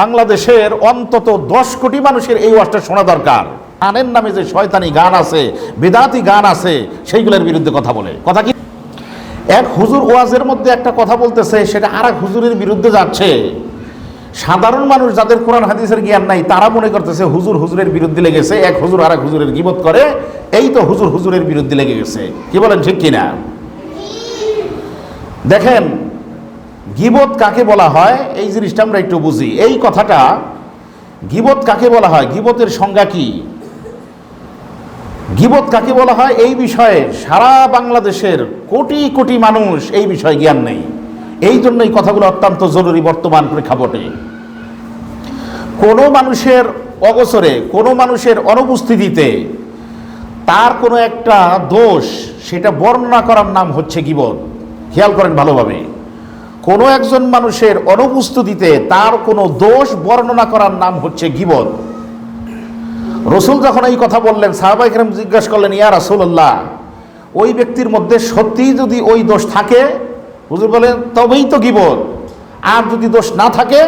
বাংলাদেশের অন্তত দশ কোটি মানুষের এই ওয়াজটা শোনা দরকার। গানের নামে যে শয়তানি গান আছে, বেদাতি গান আছে, সেইগুলোর বিরুদ্ধে কথা বলে। কথা কি? এক হুজুর ওয়াজের মধ্যে একটা কথা বলতেছে, সেটা আর এক হুজুরের বিরুদ্ধে যাচ্ছে। সাধারণ মানুষ যাদের কোরআন হাদিসের জ্ঞান নাই, তারা মনে করতেছে হুজুর হুজুরের বিরুদ্ধে লেগেছে, এক হুজুর আর এক হুজুরের গিবত করে, এই তো হুজুর হুজুরের বিরুদ্ধে লেগে গেছে। কি বলেন, ঠিক কিনা? দেখেন গিবত কাকে বলা হয়? এই জিনিসটা আমরা একটু বুঝি। এই কথাটা গিবত কাকে বলা হয়? গিবতের সংজ্ঞা কি? গিবত কাকে বলা হয়? এই বিষয়ে সারা বাংলাদেশের কোটি কোটি মানুষ এই বিষয়ে জ্ঞান নেই। এই জন্য এই কথাগুলো অত্যন্ত জরুরি বর্তমান প্রেক্ষাপটে। কোনো মানুষের অবসরে কোনো মানুষের অনুপস্থিতিতে তার কোনো একটা দোষ, সেটা বর্ণনা করার নাম হচ্ছে গিবত। খেয়াল করেন ভালোভাবে। কোনো একজন মানুষের অনুপস্থিতিতে তার কোনো দোষ বর্ণনা করার নাম হচ্ছে গিবত। রসুল যখন এই কথা বললেন সাহাবাইকরাম জিজ্ঞাসা করলেন, ইয়া রাসুল্লাহ ওই ব্যক্তির মধ্যে সত্যিই যদি ওই দোষ থাকে? হুজুর বলেন তবেই তো গিবত। আর যদি দোষ না থাকে,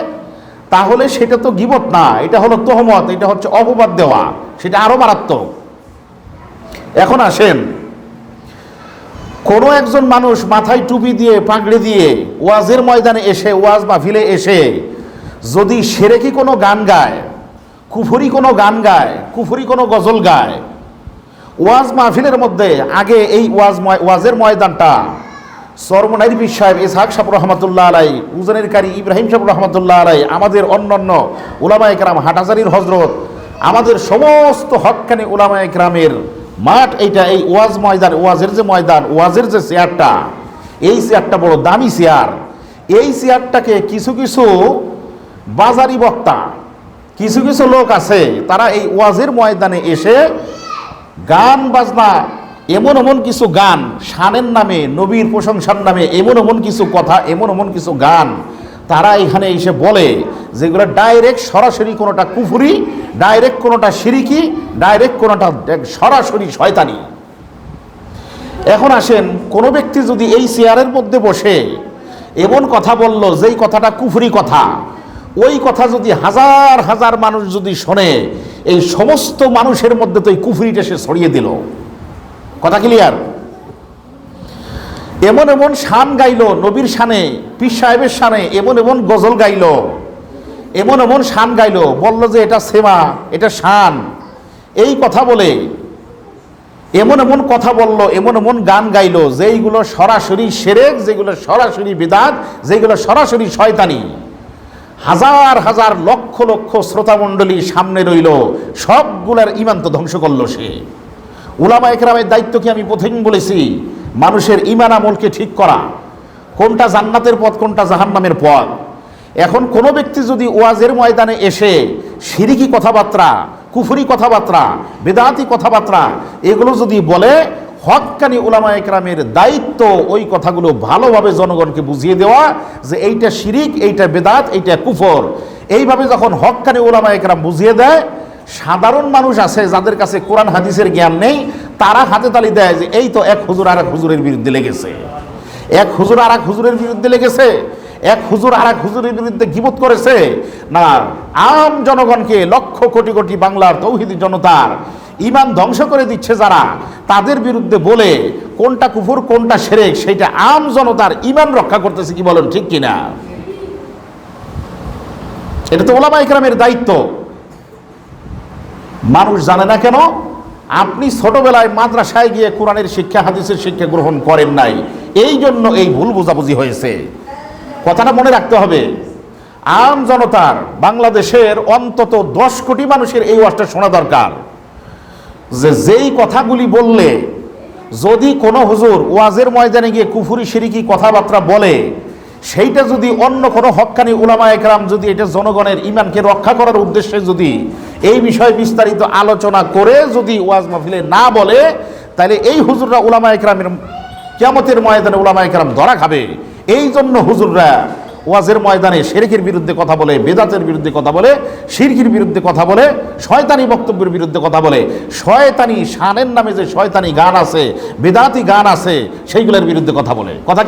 তাহলে সেটা তো গিবত না। এটা হলো তোহমত, এটা হচ্ছে অপবাদ দেওয়া, সেটা আরও মারাত্মক। এখন আসেন কোনো একজন মানুষ মাথায় টুপি দিয়ে, পাগড়ি দিয়ে ওয়াজের ময়দানে এসে, ওয়াজ মাহফিলে এসে যদি সেরেকি কোনো গান গায়, কুফুরি কোনো গান গায়, কুফুরি কোনো গজল গায়, ওয়াজ মাহফিলের মধ্যে আগে এই ওয়াজ ওয়াজের ময়দানটা সরমনাইর পীর সাহেব, ইসহাক সাহেব রহমতুল্লাহ আলাই, উজানের কারি ইব্রাহিম সাহেব রহমতুল্লাহ আলাই, আমাদের অন্যান্য উলামা একরাম হাটাজারির হজরত আমাদের সমস্ত হকানি উলামা একরামের মাঠ এইটা, এই ওয়াজ ময়দান, ওয়াজের যে ময়দান, ওয়াজের যে চেয়ারটা, এই চেয়ারটা বড় দামি চেয়ার। এই চেয়ারটাকে কিছু কিছু বাজারি বক্তা, কিছু কিছু লোক আছে, তারা এই ওয়াজের ময়দানে এসে গান বাজনা, এমন এমন কিছু গান, শানের নামে, নবীর প্রশংসার নামে, এমন এমন কিছু কথা, এমন এমন কিছু গান, তারা এখানে এসে বলে যেগুলো ডাইরেক্ট সরাসরি কোনোটা কুফুরি ডাইরেক্ট কোনোটা সিরিকি ডাইরেক্ট কোনোটা সরাসরি শয়তানি। এখন আসেন, কোনো ব্যক্তি যদি এই চেয়ারের মধ্যে বসে এমন কথা বলল, যেই কথাটা কুফুরি কথা, ওই কথা যদি হাজার হাজার মানুষ যদি শোনে, এই সমস্ত মানুষের মধ্যে তো এই কুফুরিটা সে ছড়িয়ে দিল। কথা ক্লিয়ার এমন এমন শান গাইল, নবীর শানে, পীর সাহেবের শানে এমন এমন গজল গাইলো এমন এমন শান গাইলো, বলল যে এটা সেমা এটা শান। এই কথা বলে এমন এমন কথা বলল, এমন এমন গান গাইলো, যেইগুলো সরাসরি সেরেক, যেগুলো সরাসরি বিদাত, যেগুলো সরাসরি শয়তানি। হাজার হাজার লক্ষ লক্ষ শ্রোতামণ্ডলী সামনে রইল, সবগুলার ইমান তো ধ্বংস করল সে। উলামা একরামের দায়িত্ব কি আমি প্রথম বলেছি? মানুষের ইমান আমলকে ঠিক করা। কোনটা জান্নাতের পথ, কোনটা জাহান্নামের পথ? এখন কোনো ব্যক্তি যদি ওয়াজের ময়দানে এসে সিরিকি কথাবার্তা, কুফুরি কথাবার্তা, বেদাতি কথাবার্তা, এগুলো যদি বলে হকানি উলামা একরামের দায়িত্ব ওই কথাগুলো ভালোভাবে জনগণকে বুঝিয়ে দেওয়া যে এইটা শিরিক, এইটা বেদাত, এইটা কুফর। এইভাবে যখন হকানি উলামা একরাম বুঝিয়ে দেয়, সাধারণ মানুষ আছে যাদের কাছে কোরআন, হাদিসের জ্ঞান নেই, তারা হাতে তালি দেয় যে এই তো এক হুজুর আর এক হুজুরের বিরুদ্ধে লেগেছে। এক হুজুর আর এক হুজুরের বিরুদ্ধে লেগেছে। এক হুজুর আর এক হুজুরের বিরুদ্ধে গিবত করেছে। না, আম জনগণকে লক্ষ কোটি কোটি বাংলার তৌহিদি জনতার ইমান ধ্বংস করে দিচ্ছে যারা, তাদের বিরুদ্ধে বলে কোনটা কুফুর, কোনটা সেরেক সেইটা আম জনতার ইমান রক্ষা করতেছে কি বলেন ঠিক কিনা? এটা তো ওলামা ইকরামের দায়িত্ব। মানুষ জানে না কেন, আপনি ছোটবেলায় মাদ্রাসায় গিয়ে কোরআনের শিক্ষা, হাদিসের শিক্ষা গ্রহণ করেন নাই। এই জন্য এই ভুল বোঝাবুঝি হয়েছে। কথাটা মনে রাখতে হবে। আম জনতার বাংলাদেশের অন্তত দশ কোটি মানুষের এই ওয়াজটা শোনা দরকার। যে যেই কথাগুলি বললে, যদি কোনো হুজুর ওয়াজের ময়দানে গিয়ে কুফুরি, সিরিকি কথাবার্তা বলে, সেইটা যদি অন্য কোনো হক্কানি উলামা একরাম যদি এটা জনগণের ইমানকে রক্ষা করার উদ্দেশ্যে যদি এই বিষয়ে বিস্তারিত আলোচনা করে যদি ওয়াজ মাহফিলে না বলে, তাহলে এই হুজুররা উলামা একরামের কেমতের ময়দানে উলামা একরাম ধরা খাবে। এই জন্য হুজুররা ওয়াজের ময়দানে শেরেকের বিরুদ্ধে কথা বলে, বেদাতের বিরুদ্ধে কথা বলে, শিরকির বিরুদ্ধে কথা বলে, শয়তানি বক্তব্যের বিরুদ্ধে কথা বলে। শয়তানি শানের নামে যে শয়তানি গান আছে, বেদাতি গান আছে, সেইগুলোর বিরুদ্ধে কথা বলে। কথা